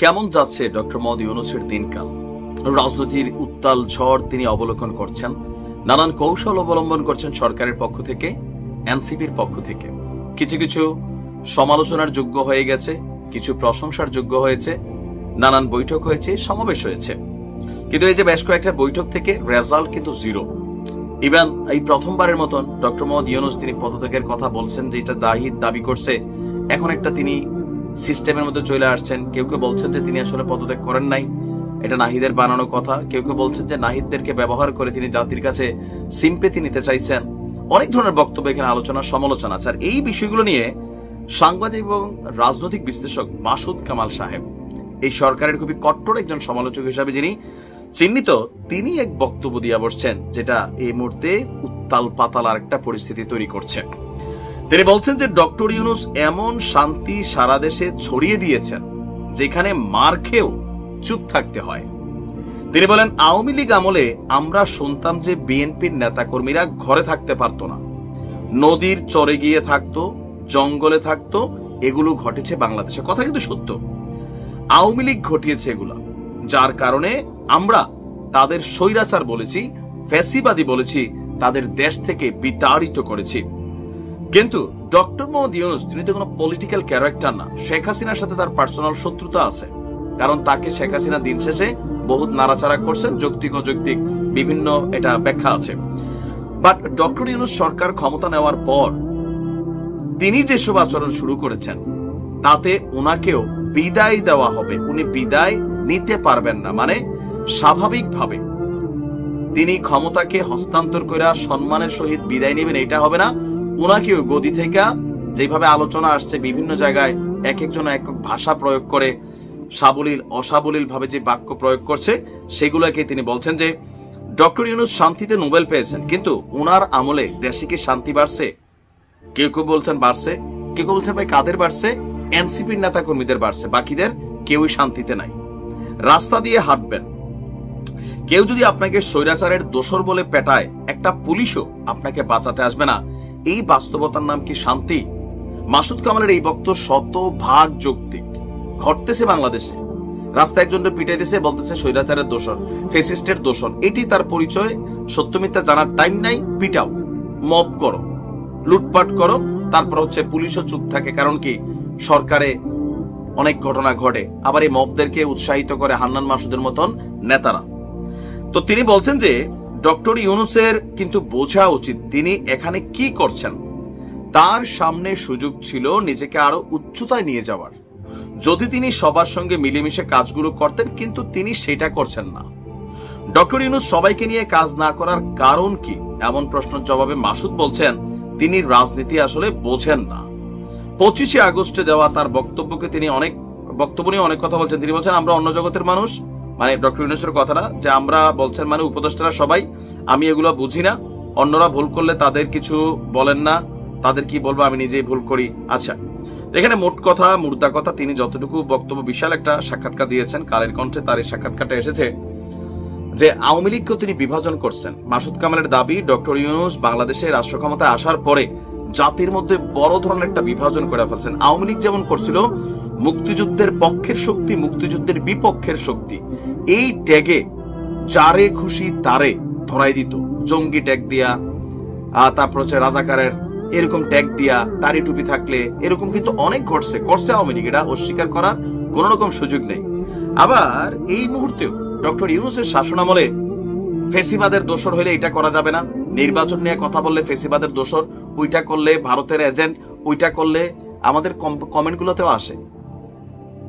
কেমন যাচ্ছে ডক্টর মোহাম্মদ ইউনুসের দিনকাল? রাজনীতির উত্তাল ঝড় তিনি অবলোকন করছেন। নানান কৌশল অবলম্বন করছেন সরকারের পক্ষ থেকে, এনসিপির পক্ষ থেকে। কিছু কিছু সমালোচনার যোগ্য হয়ে গেছে, কিছু প্রশংসার যোগ্য হয়েছে, নানান বৈঠক হয়েছে, সমাবেশ হয়েছে। কিন্তু এই যে বেশ কয়েকটা বৈঠক থেকে রেজাল্ট কিন্তু জিরো। ইভেন এই প্রথমবারের মতন ডক্টর মোহাম্মদ ইউনুস তিনি পদত্যাগের কথা বলছেন যে এটা দাহিদ দাবি করছে। এখন একটা তিনি সিস্টেমের মধ্যে চলে আসছেন। কেউ কেউ বলছেন যে তিনি আসলে পদত্যাগ করেন নাই। এটা নাহিদের বানানো কথা। কেউ কেউ বলছেন যে নাহিদদেরকে ব্যবহার করে তিনি জাতির কাছে সিম্পেতি নিতে চাইছেন। অনেক ধরনের বক্তব্য এখানে আলোচনা, সমালোচনা আছে। আর এই বিষয়গুলো নিয়ে সাংবাদিক এবং রাজনৈতিক বিশ্লেষক মাসুদ কামাল সাহেব, এই সরকারের খুবই কট্টর একজন সমালোচক হিসাবে যিনি, চিহ্নিত তিনি এক বক্তব্য দিয়ে বসছেন, যেটা এই মুহূর্তে উত্তাল পাতাল আর একটা পরিস্থিতি তৈরি করছে। তিনি বলছেন যে ডক্টর ইউনুস এমন শান্তি সারা দেশে ছড়িয়ে দিয়েছেন, যেখানে মার খেয়েও চুপ থাকতে হয়। তিনি বলেন, আওয়ামী লীগ আমলে আমরা শুনতাম যে বিএনপির নেতাকর্মীরা ঘরে থাকতে পারতো না। নদীর চরে গিয়ে থাকতো, জঙ্গলে থাকতো, এগুলো ঘটেছে বাংলাদেশে। কথা কিন্তু সত্য। আওয়ামী লীগ ঘটিয়েছে এগুলা, যার কারণে আমরা তাদের স্বৈরাচার বলেছি, ফ্যাসিবাদী বলেছি, তাদের দেশ থেকে বিতাড়িত করেছি। কিন্তু ডক্টর মোহাম্মদ ইউনুস, তিনি তো কোনো পলিটিক্যাল ক্যারেক্টার না। শেখ হাসিনার সাথে তার পার্সোনাল শত্রুতা আছে। কারণ তাকে শেখ হাসিনা দিন শেষে বহুত নাড়াচাড়া করছেন, যৌক্তিক অযৌক্তিক বিভিন্ন এটা ব্যাখ্যা আছে। বাট ডক্টর ইউনুস সরকার ক্ষমতা নেওয়ার পর তিনি যেসব আচরণ শুরু করেছেন, তাতে ওনাকেও বিদায় দেওয়া হবে। উনি বিদায় নিতে পারবেন না। মানে স্বাভাবিকভাবে তিনি ক্ষমতাকে হস্তান্তর করে সম্মানের সহিত বিদায় নেবেন, এটা হবে না। ওনাকেও গদি থেকে যেভাবে আলোচনা আসছে বিভিন্ন জায়গায় এক একজন এক ভাষা প্রয়োগ করে সাবলীল অসাবলীল ভাবে যে বাক্য প্রয়োগ করছে, সেগুলোকে তিনি বলছেন যে, ডক্টর ইউনুস শান্তিতে নোবেল পেয়েছেন, কিন্তু ওনার আমলে দেশে কি শান্তি বাড়ছে? কেউ কেউ বলছেন বাড়ছে, কেউ কেউ বলছেন ভাই কাদের বাড়ছে? এনসিপির নেতা কর্মীদের বাড়ছে, বাকিদের কেউই শান্তিতে নাই। রাস্তা দিয়ে হাঁটবেন। কেউ যদি আপনাকে স্বৈরাচারের দোসর বলে পেটায়, একটা পুলিশও আপনাকে বাঁচাতে আসবে না। এই বাস্তবতার নাম কি শান্তি? মাসুদ কামালের এই বক্তব্য শত ভাগ যৌক্তিক। ঘটতেছে বাংলাদেশে। রাস্তায় একজনকে পিটাইতেছে, বলতেছে স্বৈরাচারের দোষর, ফেসিস্টের দোষর। এটি তার পরিচয় সত্যমিথ্যা জানার টাইম নাই, পিটাও মব করো, লুটপাট করো, তারপর হচ্ছে পুলিশও চুপ থাকে। কারণ কি? সরকারে অনেক ঘটনা ঘটে, আবার এই মবদেরকে উৎসাহিত করে হান্নান মাসুদের মতন নেতারা। তো তিনি বলছেন যে ডক্টর ইউনুসের কিন্তু বোঝা উচিত তিনি এখানে কি করছেন। তার সামনে সুযোগ ছিল নিজেকে আরও উচ্চতায় নিয়ে যাওয়ার। যদি তিনি সবার সঙ্গে মিলেমিশে কাজগুলো করতেন, কিন্তু তিনি সেটা করছেন না। ডক্টর ইউনুস সবাইকে নিয়ে কাজ না করার কারণ কি? এমন প্রশ্নের জবাবে মাসুদ বলছেন, তিনি রাজনীতি আসলে বোঝেন না। পঁচিশে আগস্টে দেওয়া তার বক্তব্যকে তিনি অনেক বক্তব্য নিয়ে অনেক কথা বলছেন। তিনি বলছেন, আমরা অন্য জগতের মানুষ মানে ডক্টর ইউনুসের কথাটা যে আমরা বলছেন মানে উপদেষ্টারা সবাই, আমি এগুলো বুঝি না, অন্যরা ভুল করলে তাদের কিছু বলেন না, তাদের কি বলব আমি নিজেই ভুল করি। আচ্ছা এখানে মোট কথা, মুর্দা কথা, তিনি যতটুকু বক্তব্য বিশাল একটা সাক্ষাৎকার দিয়েছেন, কালের কণ্ঠে তার এই সাক্ষাৎকারটা এসেছে, যে আওয়ামী লীগকেও তিনি বিভাজন করছেন। মাসুদ কামালের দাবি, ডক্টর ইউনুস বাংলাদেশে রাষ্ট্র ক্ষমতায় আসার পরে জাতির মধ্যে বড় ধরনের একটা বিভাজন করে ফেলছেন। আওয়ামী লীগ যেমন করছিল মুক্তিযুদ্ধের পক্ষের শক্তি, মুক্তিযুদ্ধের বিপক্ষের শক্তি। এই ট্যাগে যারে খুশি তারে ধরাই দিত। জঙ্গি ট্যাগ দিয়া তারপর হচ্ছে রাজাকারের এরকম ট্যাগ দিয়া তারি টুপি থাকলে এরকম কিন্তু অনেক ঘটছে। করছে আওয়ামী লীগ, এটা অস্বীকার করার কোন রকম সুযোগ নেই। আবার এই মুহূর্তেও ডক্টর ইউনুসের শাসনামলে ফেসিবাদের দোষর হলে এটা করা যাবে না। নির্বাচন নিয়ে কথা বললে ফেসিবাদের দোষর, ওইটা করলে ভারতের এজেন্ট ওইটা করলে আমাদের কমেন্টগুলোতেও আসে।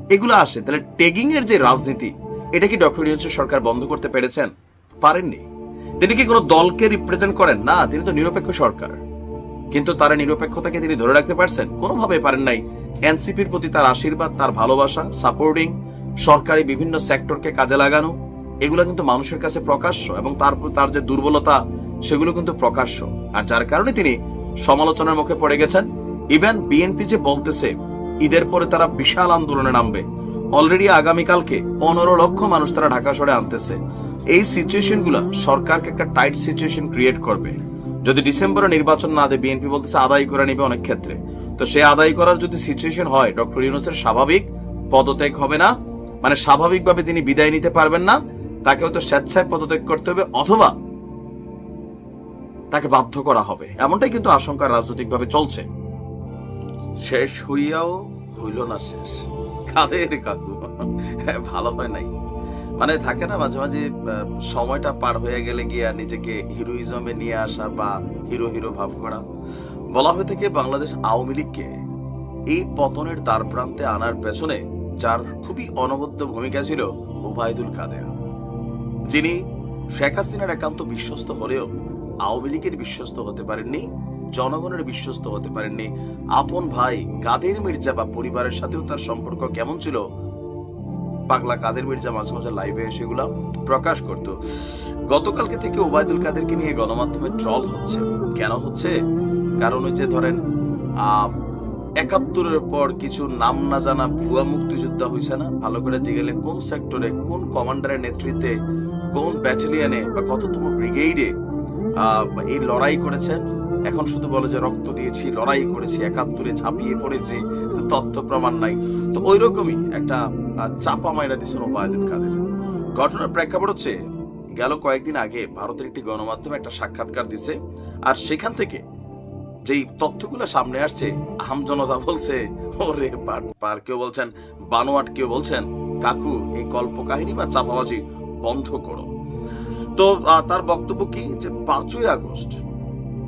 এগুলো আসে। তাহলে টেগিং এর যে রাজনীতি, এটা কি ডক্টর ইউনুসের সরকার বন্ধ করতে পেরেছেন? পারেননি। তিনি কি কোনো দলকে রিপ্রেজেন্ট করেন? না, তিনি তো নিরপেক্ষ সরকার। কিন্তু তার নিরপেক্ষতাকে তিনি ধরে রাখতে পারছেন? কোনোভাবে পারেন নাই। এনসিপির প্রতি তার আশীর্বাদ, তার ভালোবাসা সাপোর্টিং সরকারি বিভিন্ন সেক্টরকে কাজে লাগানো, এগুলো কিন্তু মানুষের কাছে প্রকাশ্য এবং তার তার যে দুর্বলতা, সেগুলো কিন্তু প্রকাশ্য। আর যার কারণে তিনি সমালোচনার মুখে পড়ে গেছেন। ইভেন বিএনপি যে বলতেছে ঈদের পরে তারা বিশাল আন্দোলনে নামবে। অলরেডি আগামীকালকে পনেরো লক্ষ মানুষ তারা ঢাকা শহরে আনতেছে। এই সিচুয়েশনগুলা সরকারকে একটা টাইট সিচুয়েশন ক্রিয়েট করবে। যদি ডিসেম্বরে নির্বাচন না দেয় বিএনপি বলতেছে আদায় করে নেবে অনেক ক্ষেত্রে। তো সে আদায় করার যদি সিচুয়েশন হয় ডক্টর ইউনুসের স্বাভাবিক পদত্যাগ হবে না। মানে স্বাভাবিকভাবে তিনি বিদায় নিতে পারবেন না। তাকে হয়তো স্বেচ্ছায় পদত্যাগ করতে হবে অথবা তাকে বাধ্য করা হবে। এমনটাই কিন্তু আশঙ্কা রাজনৈতিকভাবে চলছে। শেষ হইয়াও হইল না শেষ। কাদের কাকু? হ্যাঁ, ভালো হয় নাই। মানে থাকে না মাঝে মাঝে সময়টা পার হয়ে গেলে গিয়া নিজেকে হিরোইজমে নিয়ে আসা বা হিরো হিরো ভাব করা। বলা হয়ে থাকে বাংলাদেশ আওয়ামী লীগকে এই পতনের দ্বার প্রান্তে আনার পেছনে যার খুবই অনবদ্য ভূমিকা ছিল ওবায়দুল কাদের। যিনি শেখ হাসিনার একান্ত বিশ্বস্ত হলেও আওয়ামী লীগের বিশ্বস্ত হতে পারেননি। জনগণের বিশ্বস্ত হতে পারেননি। আপন ভাই কাদের মির্জা বা পরিবারের সাথেও তার সম্পর্ক কেমন ছিল? পাগলা কাদের মির্জা মাঝে মাঝে লাইভে সেগুলো প্রকাশ করত। গতকালকে থেকে ওবায়দুল কাদেরকে নিয়ে গণমাধ্যমে ট্রল হচ্ছে। কেন হচ্ছে? কারণ ওই যে ধরেন একাত্তরের পর কিছু নাম না জানা ভুয়া মুক্তিযোদ্ধা হয়েছে না? ভালো করে জিগেলে কোন সেক্টরে কোন কমান্ডারের নেতৃত্বে, কোন ব্যাটালিয়নে বা কততম ব্রিগেডে এই লড়াই করেছেন? এখন শুধু বলে যে রক্ত দিয়েছি, লড়াই করেছি, একাত্তরে ঝাঁপিয়ে পড়েছি, তথ্য প্রমাণ নাই। তো ওই রকমই একটা চাপা মাইরা দিচ্ছেন ওবায়দুল কাদের। ঘটনার প্রেক্ষাপট হচ্ছে, গেল কয়েকদিন আগে ভারতের একটি গণমাধ্যমে একটা সাক্ষাৎকার দিছে, আর সেখান থেকে যেই তথ্যগুলো সামনে আসছে, আম জনতা বলছে, ওরে পার পার কেউ বলছেন, বানোয়াট কেউ বলছেন, কাকু, এই কল্প কাহিনী বা চাপাবাজি বন্ধ করো। তো তার বক্তব্য কি? যে পাঁচই আগস্ট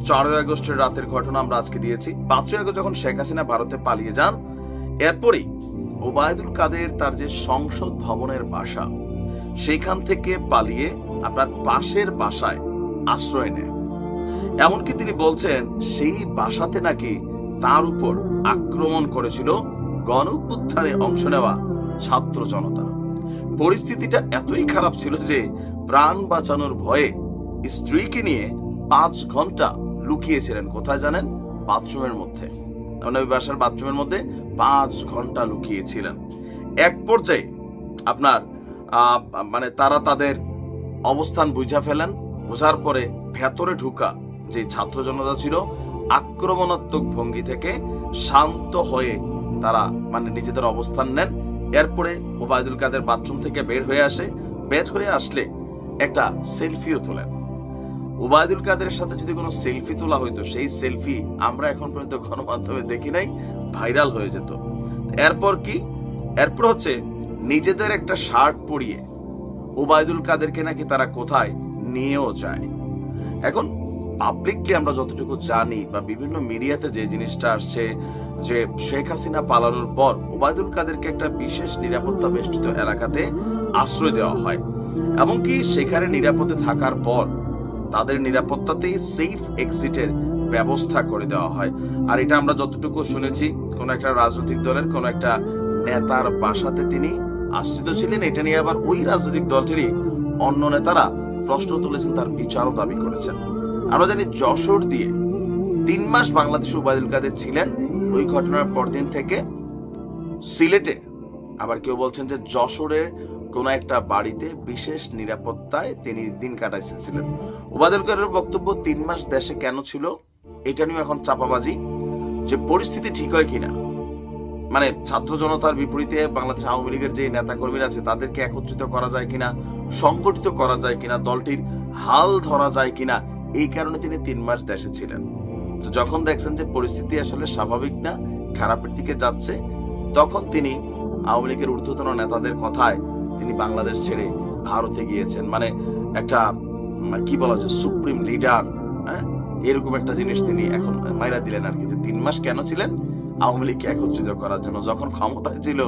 চারই আগস্টের রাতের ঘটনা আমরা আজকে দিয়েছি। পাঁচই আগস্ট যখন শেখ হাসিনা ভারতে পালিয়ে যান, এরপরেই ওবায়দুল কাদের তার যে সংসদ ভবনের বাসা সেখান থেকে পালিয়ে আপনার পাশের বাসায় আশ্রয় নেয় এমনকি তিনি বলছেন, সেই বাসাতে নাকি তার উপর আক্রমণ করেছিল গণ উত্থানে অংশ নেওয়া ছাত্র জনতা। পরিস্থিতিটা এতই খারাপ ছিল যে প্রাণ বাঁচানোর ভয়ে স্ত্রীকে নিয়ে পাঁচ ঘণ্টা লুকিয়েছিলেন। কোথায় জানেন? বাথরুমের মধ্যে। ওই বাসার বাথরুমের মধ্যে পাঁচ ঘণ্টা লুকিয়েছিলেন। এক পর্যায়ে আপনার মানে তারা তাদের অবস্থান বুঝা ফেলেন। বোঝার পরে ভেতরে ঢুকা যে ছাত্র জনতা ছিল, আক্রমণাত্মক ভঙ্গি থেকে শান্ত হয়ে তারা মানে নিজেদের অবস্থান নেন। এরপরে ওবায়দুল কাদের বাথরুম থেকে বের হয়ে আসে। বের হয়ে আসলে একটা সেলফিও তোলেন। ওবায়দুল কাদের সাথে যদি কোনো সেলফি তোলা হইতো, সেই সেলফি আমরা এখন পর্যন্ত গণমাধ্যমে দেখি নাই, ভাইরাল হয়ে যেত। এরপর কি? এরপর হচ্ছে নিজেদের একটা শার্ট পরিয়ে ওবায়দুল কাদেরকে নাকি তারা কোথায় নিয়েও যায়। এখন পাবলিকলি আমরা যতটুকু জানি বা বিভিন্ন মিডিয়াতে যে জিনিসটা আসছে যে শেখ হাসিনা পালানোর পর ওবায়দুল কাদেরকে একটা বিশেষ নিরাপত্তা বেষ্টিত এলাকাতে আশ্রয় দেওয়া হয়। এমনকি সেখানে নিরাপদে থাকার পর তাদের নিরাপত্তাতেই সেফ এক্সিটের ব্যবস্থা করে দেওয়া হয়। আর এটা আমরা যতটুকু শুনেছি, কোন একটা রাজনৈতিক দলের, কোন একটা নেতার বাসাতে তিনি আশ্রিত ছিলেন। এটা নিয়ে আবার ওই রাজনৈতিক দলটিরই অন্য নেতারা প্রশ্ন তুলেছেন, তার বিচারও দাবি করেছেন। আমরা জানি যশোর দিয়ে তিন মাস বাংলাদেশ উবায়দুল কাদের ছিলেন। ওই ঘটনার পরদিন থেকে সিলেটে আবার কেউ বলছেন যে যশোরের কোন একটা বাড়িতে বিশেষ নিরাপত্তায় তিনি দিন কাটাইছিলেন উবায়দুল কাদের বক্তব্য তিন মাস দেশে কেন ছিল, এটা নিয়ে এখন চাপাবাজি। যে পরিস্থিতি ঠিক হয় কিনা মানে ছাত্র জনতার বিপরীতে বাংলাদেশ আওয়ামী লীগের যে নেতা কর্মীরা আছে, তাদেরকে একত্রিত করা যায় কিনা, সংগঠিত করা যায় কিনা, দলটির হাল ধরা যায় কিনা, এই কারণে তিনি তিন মাস দেশে ছিলেন। তো যখন দেখছেন যে পরিস্থিতি আসলে স্বাভাবিক না, খারাপের দিকে যাচ্ছে, তখন তিনি আওয়ামী লীগের ঊর্ধ্বতন নেতাদের কথায় তিনি বাংলাদেশ ছেড়ে ভারতে গিয়েছেন। মানে একটা কি বলা যায় সুপ্রিম লিডার হ্যাঁ? এরকম একটা জিনিস তিনি এখন মাইরা দিলেন আর কি যে তিন মাস কেন ছিলেন? আওয়ামী লীগকে একত্রিত করার জন্য। যখন ক্ষমতায় ছিল,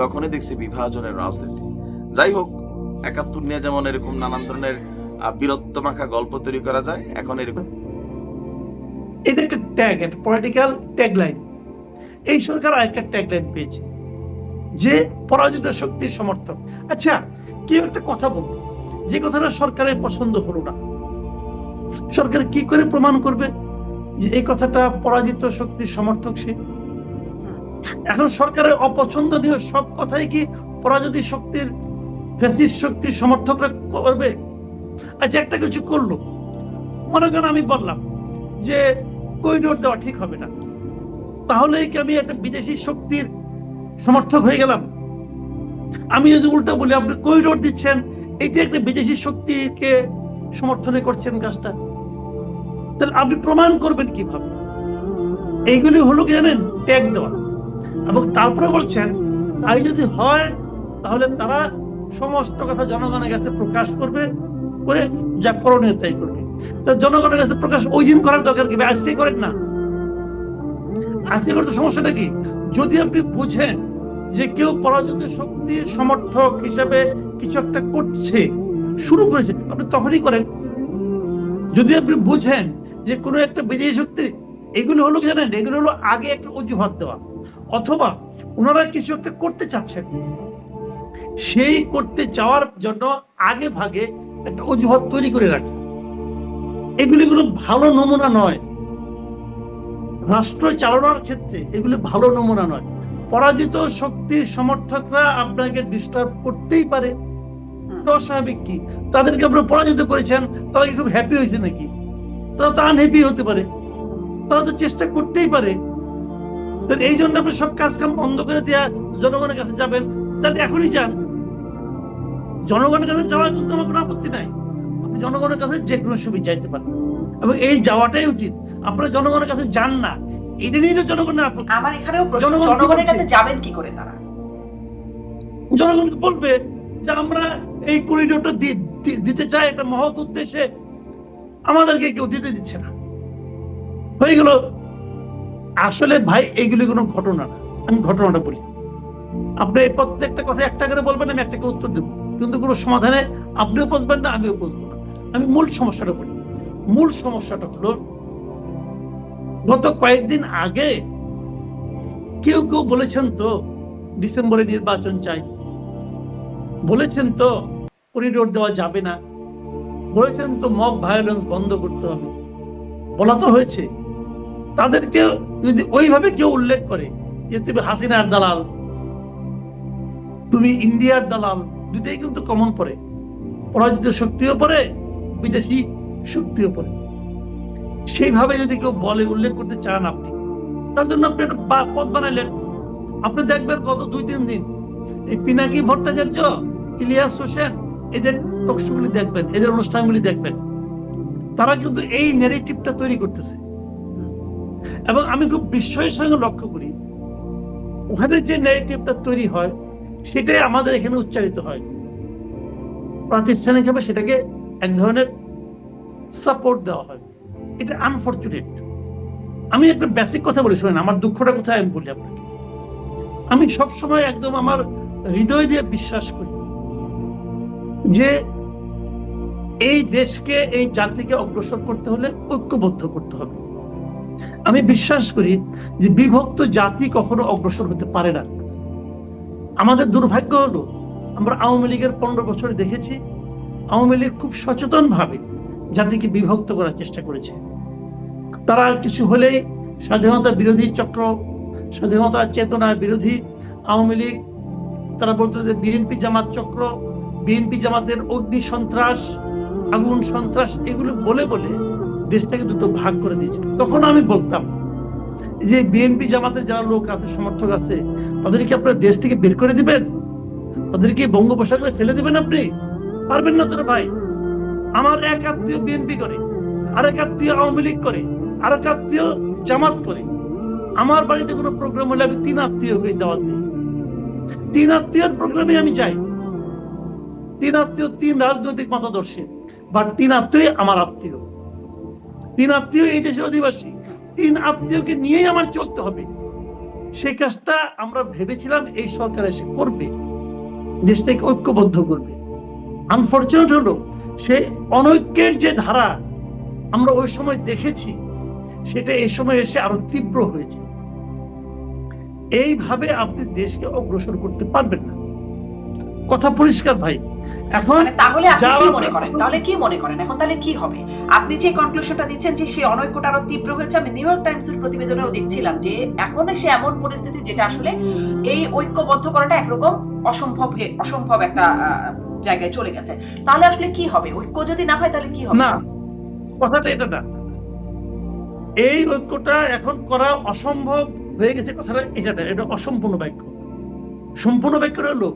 তখনই দেখছি বিভাজনের রাজনীতি। যাই হোক, একাত্তর নিয়ে যেমন এরকম নানান ধরনের বীরত্ব মাখা গল্প তৈরি করা যায়, এখন এরকম এদের একটা ট্যাগ একটা পলিটিক্যাল ট্যাগলাইন এই সরকার আরেকটা ট্যাগলাইন পেয়েছে। যে পরাজিত শক্তির সমর্থক। আচ্ছা কেউ একটা কথা বলতো যে কথাটা সরকারের পছন্দ হলো না। সরকার কি করে প্রমাণ করবে যে এই কথাটা পরাজিত শক্তির সমর্থক সে? এখন সরকারের অপছন্দনীয় সব কথাই কি পরাজিত শক্তির, ফ্যাসিস্ট শক্তির সমর্থকরা করবে? আচ্ছা একটা কিছু করল। মনে করেন আমি বললাম যে, করিডোর দেওয়া ঠিক হবে না। তাহলে কি আমি একটা বিদেশি শক্তির সমর্থক হয়ে গেলাম। আমি যদি উল্টা বলি, আপনি করিডোর দিচ্ছেন এইটা একটা বিদেশি শক্তিকে সমর্থনে করছেন কাজটা। তাহলে আপনি প্রমাণ করবেন কীভাবে? এইগুলি হলো কি জানেন? ট্যাগ দেওয়া। এবং তারপরে বলছেন, তাই যদি হয়, তাহলে তারা সমস্ত কথা জনগণের কাছে প্রকাশ করবে, করে যা করণীয় তাই করবে। তো জনগণের কাছে প্রকাশ ওই দিন করার দরকার কি? আজকে করেন না। আজকে করতে সমস্যাটা কি? যদি আপনি বুঝেন যে কেউ পরাজিত শক্তির সমর্থক হিসাবে কিছু একটা করছে, শুরু করেছে, আপনি তখনই করেন। যদি আপনি বুঝেন যে কোনো একটা বিদেশি শক্তি, এগুলো হলো জানেন? এগুলো হলো আগে একটা অজুহাত দেওয়া। অথবা ওনারা কিছু একটা করতে চাচ্ছেন। সেই করতে চাওয়ার জন্য আগে ভাগে একটা অজুহাত তৈরি করে রাখা। এগুলি কোনো ভালো নমুনা নয়। রাষ্ট্র চালানোর ক্ষেত্রে এগুলি ভালো নমুনা নয়। পরাজিত শক্তির সমর্থকরা আপনাকে ডিস্টার্ব করতেই পারে। অস্বাভাবিক কি? তাদেরকে আপনারা পরাজিত করেছেন তারা কি খুব হ্যাপি হয়েছে নাকি? তারা তো আনহ্যাপি হতে পারে। তারা তো চেষ্টা করতেই পারে। এই জন্য আপনি সব কাজ কাম বন্ধ করে দেওয়া জনগণের কাছে যাবেন। তাহলে এখনই যান। জনগণের কাছে যাওয়ার কিন্তু আমার কোনো আপত্তি নাই। আপনি জনগণের কাছে যে কোনো সময় যাইতে পারেন। এবং এই যাওয়াটাই উচিত। আপনারা জনগণের কাছে যান না। এটা নিয়ে তো জনগণের আমার এখানেও জনগণের কাছে যাবেন কি করে তারা? জনগণকে বলবে যে আমরা এই করিডোরটা দিতে চাই একটা মহৎ উদ্দেশ্যে? আমাদেরকে কেউ দিতে দিচ্ছে না। হয়ে গেল। আসলে ভাই এগুলি কোনো ঘটনা না। আমি ঘটনাটা বলি। আপনি এই প্রত্যেকটা কথা একটা করে বলবেন আমি একটা করে উত্তর দেবো। কিন্তু কোনো সমাধানে আপনিও বুঝবেন না আমিও বুঝব না। আমি মূল সমস্যাটা বলি। মূল সমস্যাটা হলো গত কয়েকদিন আগে কেউ কেউ বলেছেন তো ডিসেম্বরে নির্বাচন চাই। বলেছেন তো করিডোর দেওয়া যাবে না। বলেছেন তো মব ভায়োলেন্স বন্ধ করতে হবে। বলা তো হয়েছে। তাদেরকে যদি ওইভাবে কেউ উল্লেখ করে যে তুমি হাসিনার দালাল, তুমি ইন্ডিয়ার দালাল দুটাই কিন্তু কমন পড়ে। পরাজিত শক্তিও পড়ে, বিদেশি শক্তিও পড়ে। সেইভাবে যদি কেউ বলে, উল্লেখ করতে চান আপনি, তার জন্য আপনি একটা পথ বানাইলেন আপনি দেখবেন গত দুই, তিন দিন, এই পিনাকি ভট্টাচার্য, ইলিয়াস হোসেন, এদের টকশোগুলি দেখবেন, এদের অনুষ্ঠানগুলি দেখবেন। তারা কিন্তু এই নেগেটিভটা তৈরি করতেছে। এবং আমি খুব বিস্ময়ের সঙ্গে লক্ষ্য করি, ওখানে যে নেগেটিভটা তৈরি হয়, সেটাই আমাদের এখানে উচ্চারিত হয়। প্রাতিষ্ঠানিকভাবে সেটাকে এক ধরনের সাপোর্ট দেওয়া হয়। এটা আনফর্চুনেট আমি একটা বেসিক কথা বলি, শোনেন, আমার দুঃখটা কোথায় আমি বলি আপনাকে? আমি সব সময় একদম আমার হৃদয় দিয়ে বিশ্বাস করি যে এই দেশকে, এই জাতিকে অগ্রসর করতে হলে ঐক্যবদ্ধ করতে হবে। আমি বিশ্বাস করি যে বিভক্ত জাতি কখনো অগ্রসর হতে পারে না। আমাদের দুর্ভাগ্য হলো, আমরা আওয়ামী লীগের পনেরো বছর দেখেছি, আওয়ামী লীগ খুব সচেতন ভাবে জাতিকে বিভক্ত করার চেষ্টা করেছে। তারা কিছু হলেই স্বাধীনতা বিরোধী চক্র, স্বাধীনতা চেতনা বিরোধী আওয়ামী লীগ, তারা বলতো যে বিএনপি জামাত চক্র, বিএনপি জামাতের অগ্নি সন্ত্রাস, আগুন সন্ত্রাস, এগুলো বলে বলে দেশটাকে দুটো ভাগ করে দিয়েছিল। তখন আমি বলতাম যে বিএনপি জামাতের যারা লোক আছে, সমর্থক আছে তাদেরকে আপনার দেশ থেকে বের করে দিবেন? তাদেরকে বঙ্গোপসাগরে ফেলে দিবেন আপনি? পারবেন না তোরা ভাই। আমার এক আত্মীয় বিএনপি করে আরেক আত্মীয় আওয়ামী লীগ করে আরেক আত্মীয় জামাত করে। আমার বাড়িতে কোনো প্রোগ্রাম হলে আমি তিন আত্মীয়কে দাওয়াত দিই। তিন আত্মীয়র প্রোগ্রামে আমি যাই। তিন আত্মীয় তিন রাজনৈতিক মতাদর্শী বা তিন আত্মীয় আমার আত্মীয়। তিন আত্মীয় এই দেশের অধিবাসী, তিন আত্মীয়কে নিয়েই আমার চলতে হবে। সেই কাজটা আমরা ভেবেছিলাম এই সরকার এসে করবে, দেশটাকে ঐক্যবদ্ধ করবে। আনফর্চুনেট হলো সে অনৈক্যের যে ধারা আমরা ওই সময় দেখেছি সেটা এই সময় এসে আরও তীব্র হয়েছে। এইভাবে আপনি দেশকে অগ্রসর করতে পারবেন না। কথা পরিষ্কার ভাই। এখন মানে তাহলে আপনি কি মনে করেন? তাহলে কি মনে করেন? এখন তাহলে কি হবে? আপনি যে কনক্লুশনটা দিচ্ছেন যে সেই অনৈক্যটা আরও তীব্র হয়েছে আমি নিউ ইয়র্ক টাইমসের প্রতিবেদনেও দেখছিলাম যে এখন সে এমন পরিস্থিতি যেটা আসলে এই ঐক্যবদ্ধ করাটা একরকম অসম্ভব অসম্ভব একটা জায়গায় চলে গেছে। তাহলে আসলে কি হবে? ঐক্য যদি না হয়, তাহলে কি হবে? না, কথাটা এটা না। এই ঐক্যটা এখন করা অসম্ভব হয়ে গেছে কথাটা এটা না, এটা অসম্পূর্ণ বাক্য। সম্পূর্ণ বাক্য হলো,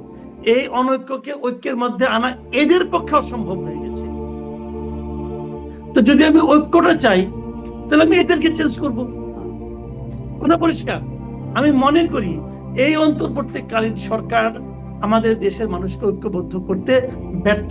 এই অনৈক্যকে ঐক্যের মধ্যে আনা এদের পক্ষে অসম্ভব হয়ে গেছে। তো যদি আমি ঐক্যটা চাই, তাহলে আমি এদেরকে চেঞ্জ করব। কোন পরিষ্কার? আমি মনে করি, এই অন্তর্বর্তীকালীন সরকার আমাদের দেশের মানুষকে ঐক্যবদ্ধ করতে ব্যর্থ